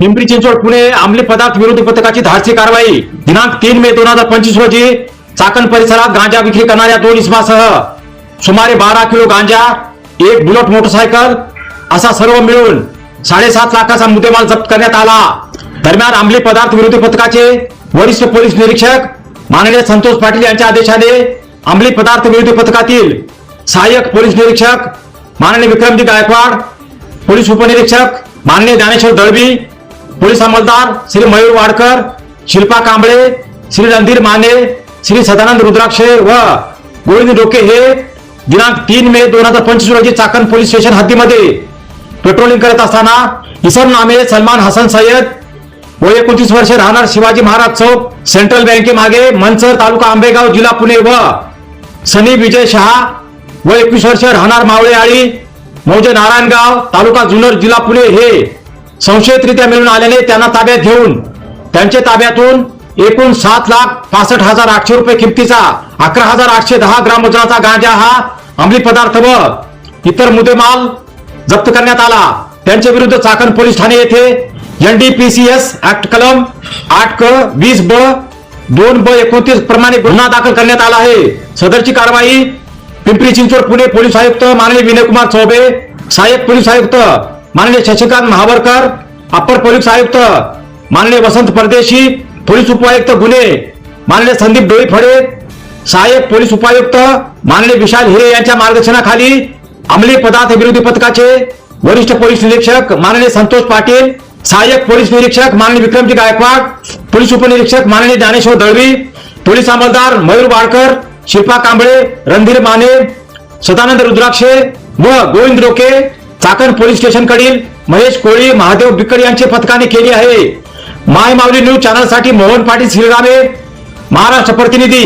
पिंपरी चिंचवड पुणे अंमली पदार्थ विरोधी पथकाची धाडसी कारवाई. दिनांक तीन मे दोन हजार पंचवीस रोजी चाकण परिसरात गांजा विक्री करणाऱ्या दोन इसमासह सुमारे बारा किलो गांजा एक बुलेट मोटरसायकल असा सर्व मिळून साडेसात लाखाचा मुद्देमाल जप्त करण्यात आला. दरम्यान अंमली पदार्थ विरोधी पथकाचे वरिष्ठ पोलीस निरीक्षक माननीय संतोष पाटील यांच्या आदेशाने अंमली पदार्थ विरोधी पथकातील सहाय्यक पोलीस निरीक्षक माननीय विक्रमजी गायकवाड पोलीस उपनिरीक्षक माननीय ज्ञानेश्वर दळवी पोलीस अंमलदार श्री मयूर वाडकर शिल्पा कांबळे श्री रणधीर माने श्री सदानंद रुद्राक्षे व गोविंद डोके हे दिनांक तीन मे दोन हजार पंचवीस रोजी चाकण पोलीस स्टेशन हद्दीमध्ये पेट्रोलिंग करत असताना इसम नामे सलमान हसन सय्यद व एकोणतीस वर्षे राहणार शिवाजी महाराज चौक सेंट्रल बँकेमागे मनसर तालुका आंबेगाव जिल्हा पुणे व सनी विजय शहा व एकवीस वर्ष राहणार मावळे आळी मौजे नारायणगाव तालुका जुन्नर जिल्हा पुणे हे संशयितरित्या मिळून आल्याने त्यांना ताब्यात घेऊन त्यांच्या ताब्यातून एकूण सात लाख पासष्ट हजार आठशे रुपये किमतीचा अकरा हजार आठशे दहा ग्राम वजनाचा गांजा हा अंमली पदार्थ व इतर मुद्देमाल जप्त करण्यात आला. त्यांच्या विरुद्ध चाकण पोलीस ठाणे येथे एनडीपीसीएस ऍक्ट कलम आठ क वीस ब दोन ब एकोणतीस प्रमाणे गुन्हा दाखल करण्यात आला आहे. सदरची कारवाई पिंपरी चिंचवड पुणे पोलीस आयुक्त माननीय विनयकुमार चौबे सहाय्यक पोलीस आयुक्त माननीय शशिकांत महावरकर अप्पर पोलीस आयुक्त माननीय वसंत परदेशी पोलीस उपायुक्त गुन्हे माननीय संदीप डोईफडे सहाय्यक पोलीस उपायुक्त माननीय विशाल हिरे यांच्या मार्गदर्शनाखाली अंमली पदार्थ विरोधी पथकाचे वरिष्ठ पोलीस निरीक्षक माननीय संतोष पाटील सहाय्यक पोलीस निरीक्षक माननीय विक्रमजी गायकवाड पोलीस उपनिरीक्षक माननीय ज्ञानेश्वर दळवी पोलीस अंमलदार मयूर वाडकर शिल्पा कांबळे रणधीर माने सदानंद रुद्राक्षे व गोविंद रोके चाकण पोलीस स्टेशनकडील महेश कोळी महादेव बिक्कड यांची पथकाने केली आहे. माय माऊली न्यूज चॅनलसाठी मोहन पाटील श्रीरामे महाराष्ट्र प्रतिनिधी.